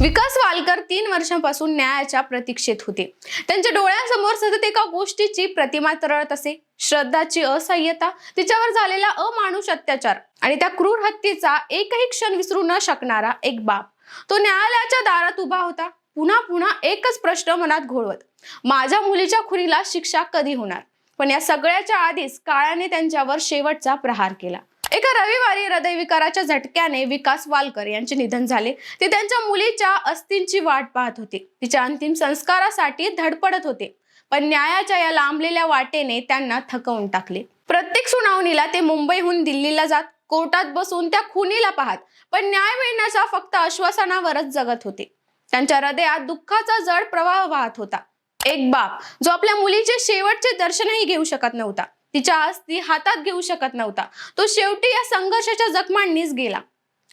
विकास Walker तीन वर्षांपासून न्यायाच्या प्रतीक्षेत होते. त्यांच्या डोळ्यांसमोर सतत एका गोष्टीची प्रतिमा तरळत असे. श्रद्धाची असह्यता तिच्यावर झालेला अमानुष अत्याचार आणि त्या क्रूर हत्येचा एकही क्षण विसरू न शकणारा एक बाप. तो न्यायालयाच्या दारात उभा होता. पुन्हा पुन्हा एकच प्रश्न मनात घोळवत. माझ्या मुलीच्या खुरीला शिक्षा कधी होणार? पण या सगळ्याच्या आधीच काळाने त्यांच्यावर शेवटचा प्रहार केला. एका रविवारी हृदयविकाराच्या झटक्याने विकास वालकर यांचे निधन झाले. ते त्यांच्या मुलीच्या अस्थींची वाट पाहत होते. तिच्या अंतिम संस्कारासाठी धडपडत होते. पण न्यायाच्या या लांबलेल्या वाटेने त्यांना थकवून टाकले. प्रत्येक सुनावणीला ते मुंबईहून दिल्लीला जात कोर्टात बसून त्या खुनीला पाहत पण न्याय मिळण्याच्या फक्त आश्वासनावरच जगत होते. त्यांच्या हृदयात दुःखाचा जड प्रवाह वाहत होता. एक बाप जो आपल्या मुलीचे शेवटचे दर्शनही घेऊ शकत नव्हता. तिच्या अस्थी हातात घेऊ शकत नव्हता. तो शेवटी या संघर्षाच्या जखमांनीच गेला.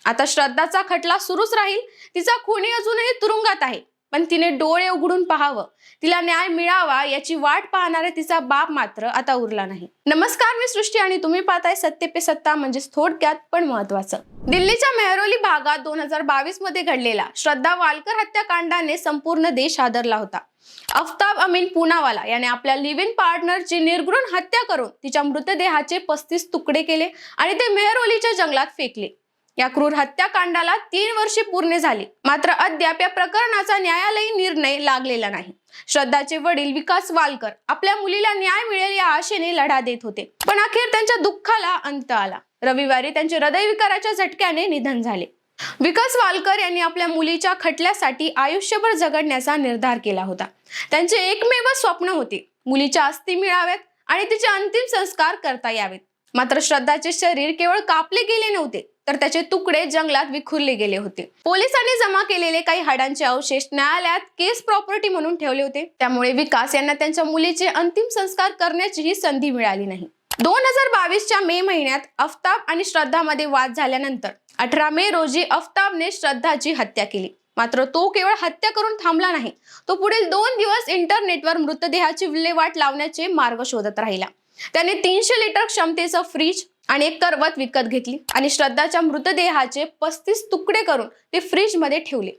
आता श्रद्धाचा खटला सुरूच राहील. तिचा खुनी अजूनही तुरुंगात आहे. पण तिने डोळे उघडून पाहावं. तिला न्याय मिळावा याची वाट पाहणारा तिचा बाप मात्र आता उरला नाही. नमस्कार मी सृष्टी आणि तुम्ही पाहताय सत्य पे सत्ता म्हणजेच थोडक्यात पण महत्वाचं दिल्लीच्या मेहरोली भागात दोन हजार बावीसमध्ये घडलेला श्रद्धा वालकर हत्याकांडाने संपूर्ण देश हादरला होता. अफताब अमीन पुनावाला याने आपल्या लिव्ह इन पार्टनरची निर्घृण हत्या करून तिच्या मृतदेहाचे पस्तीस तुकडे केले आणि ते मेहरोलीच्या जंगलात फेकले. या क्रूर हत्याकांडाला तीन वर्षे पूर्ण झाली. मात्र अद्याप या प्रकरणाचा न्यायालयीन निर्णय लागलेला नाही. श्रद्धाचे वडील विकास वालकर आपल्या मुलीला न्याय मिळेल या आशेने लढा देत होते. पण अखेर त्यांच्या दुःखाला अंत आला. रविवारी त्यांचे हृदयविकाराच्या झटक्याने निधन झाले. विकास वालकर यांनी आपल्या मुलीच्या खटल्यासाठी आयुष्यभर झगडण्याचा निर्धार केला होता. त्यांचे एकमेव स्वप्न होते. मुलीच्या अस्थि मिळाव्यात आणि तिचे अंतिम संस्कार करता यावेत. मात्र श्रद्धाचे शरीर केवळ कापले गेले नव्हते तर त्याचे तुकडे जंगलात विखुरले गेले होते. पोलिसांनी जमा केलेले काही हाडांचे अवशेष न्यायालयात केस प्रॉपर्टी म्हणून ठेवले होते. त्यामुळे विकास यांना त्यांच्या मुलीचे अंतिम संस्कार करण्याचीही संधी मिळाली नाही. दोन हजार बावीसच्या मे महिन्यात अफताब आणि श्रद्धामध्ये वाद झाल्यानंतर अठरा मे रोजी अफताबने श्रद्धाची हत्या केली. मात्र तो केवळ हत्या करून थांबला नाही तो पुढील दोन दिवस इंटरनेटवर मृतदेहाची विल्हेवाट लावण्याचे मार्ग शोधत राहिला. त्याने तीनशे लिटर क्षमतेचं फ्रीज आणि एक करवत विकत घेतली आणि श्रद्धाच्या मृतदेहाचे पस्तीस तुकडे करून ते फ्रीजमध्ये ठेवले.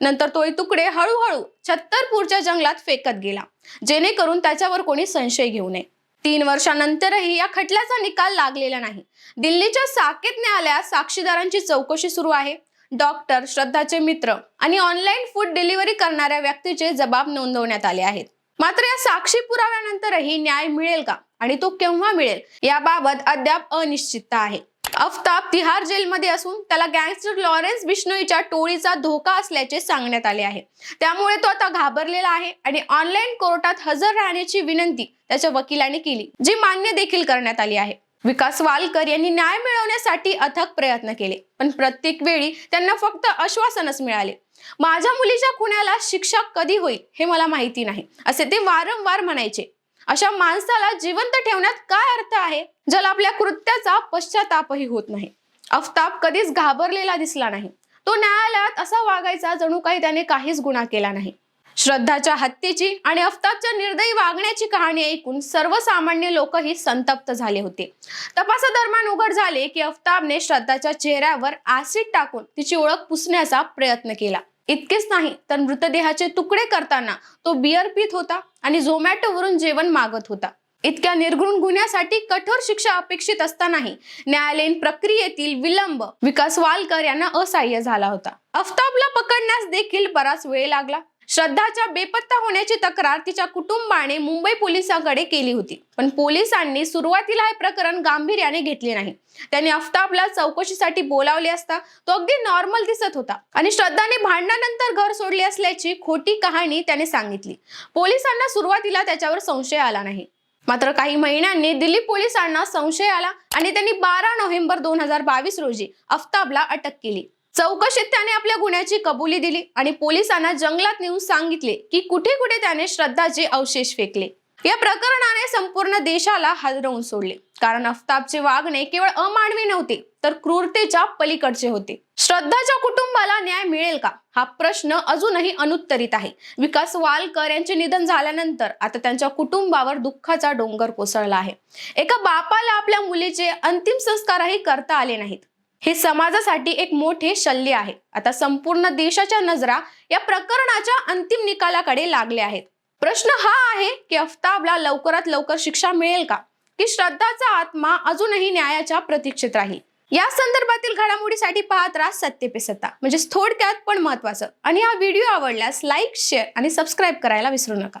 नंतर तो तुकडे हळूहळू छत्तरपूरच्या जंगलात फेकत गेला जेणेकरून त्याच्यावर कोणी संशय घेऊ नये. तीन वर्षानंतरही या खटल्याचा निकाल लागलेला नाही. दिल्लीच्या साकेत न्यायालयात साक्षीदारांची चौकशी सुरू आहे. डॉक्टर श्रद्धाचे मित्र आणि ऑनलाईन फूड डिलिव्हरी करणाऱ्या व्यक्तीचे जबाब नोंदवण्यात आले आहेत. मात्र या साक्षी पुराव्यानंतरही न्याय मिळेल का? आणि तो केव्हा मिळेल? याबाबत अद्याप अनिश्चितता आहे. अफताब तिहार जेलमध्ये असून त्याला गँगस्टर लॉरेन्स बिश्नोईच्या टोळीचा धोका असल्याचे सांगण्यात आले आहे. त्यामुळे तो आता घाबरलेला आहे आणि ऑनलाईन कोर्टात हजर राहण्याची विनंती त्याच्या वकिलाने केली जी मान्य देखील करण्यात आली आहे. विकास वालकर यांनी न्याय मिळवण्यासाठी अथक प्रयत्न केले. पण प्रत्येक वेळी त्यांना फक्त आश्वासनच मिळाले. माझ्या मुलीच्या खुण्याला शिक्षा कधी होईल हे मला माहिती नाही असे ते वारंवार म्हणायचे. अशा माणसाला जिवंत ठेवण्यात काय अर्थ आहे ज्याला आपल्या कृत्याचा पश्चातापही होत नाही? अफताब कधीच घाबरलेला दिसला नाही. तो न्यायालयात असा वागायचा जणू काही त्याने काहीच गुन्हा केला नाही. श्रद्धाच्या हत्येची आणि अफताबच्या निर्दयी वागण्याची कहाणी ऐकून सर्वसामान्य लोकही संतप्त झाले होते. तपासादरम्यान उघड झाले की अफताबने श्रद्धाच्या चेहऱ्यावर ऍसिड टाकून तिची ओळख पुसण्याचा प्रयत्न केला. इतकेच नाही तर मृतदेहाचे तुकडे करताना तो बियर पित होता आणि झोमॅटोवरून जेवण मागत होता. इतक्या निर्घृण गुन्ह्यासाठी कठोर शिक्षा अपेक्षित असतानाही न्यायालयीन प्रक्रियेतील विलंब विकास वालकर यांना असहाय्य झाला होता. अफताबला पकडण्यास देखील बराच वेळ लागला. श्रद्धाच्या बेपत्ता होण्याची तक्रार तिच्या कुटुंबाने मुंबई पोलिसांकडे केली होती. पण पोलिसांनी सुरुवातीला हे प्रकरण गांभीर्याने घेतले नाही. त्यांनी अफ्ताबला चौकशीसाठी बोलावले असता तो अगदी नॉर्मल दिसत होता आणि श्रद्धाने भांडणानंतर घर सोडले असल्याची खोटी कहाणी त्याने सांगितली. पोलिसांना सुरुवातीला त्याच्यावर संशय आला नाही. मात्र काही महिन्यांनी दिल्ली पोलिसांना संशय आला आणि त्यांनी बारा नोव्हेंबर दोन हजार बावीस रोजी अफ्ताबला अटक केली. चौकशीत त्याने आपल्या गुन्ह्याची कबुली दिली आणि पोलिसांना जंगलात नेऊन सांगितले की कुठे कुठे त्याने श्रद्धाचे अवशेष फेकले. या प्रकरणाने संपूर्ण देशाला हादरवून सोडले. कारण अफताबचे वागणे केवळ अमानवी नव्हते तर क्रूरतेच्या पलीकडचे होते. श्रद्धाच्या कुटुंबाला न्याय मिळेल का? हा प्रश्न अजूनही अनुत्तरित आहे. विकास वालकर यांचे निधन झाल्यानंतर आता त्यांच्या कुटुंबावर दुःखाचा डोंगर कोसळला आहे. एका बापाला आपल्या मुलीचे अंतिम संस्कारही करता आले नाहीत. हे समाजासाठी एक मोठे शल्य आहे. आता संपूर्ण देशाच्या नजरा या प्रकरणाच्या अंतिम निकालाकडे लागल्या आहेत. प्रश्न हा आहे की अफताबला लवकरात लवकर शिक्षा मिळेल का? की श्रद्धाचा आत्मा अजूनही न्यायाच्या प्रतीक्षेत राहील? या संदर्भातील घडामोडीसाठी पाहत राहा सत्य पे सत्ता. म्हणजेच थोडक्यात पण महत्वाचं. आणि हा व्हिडिओ आवडल्यास लाईक शेअर आणि सबस्क्राईब करायला विसरू नका.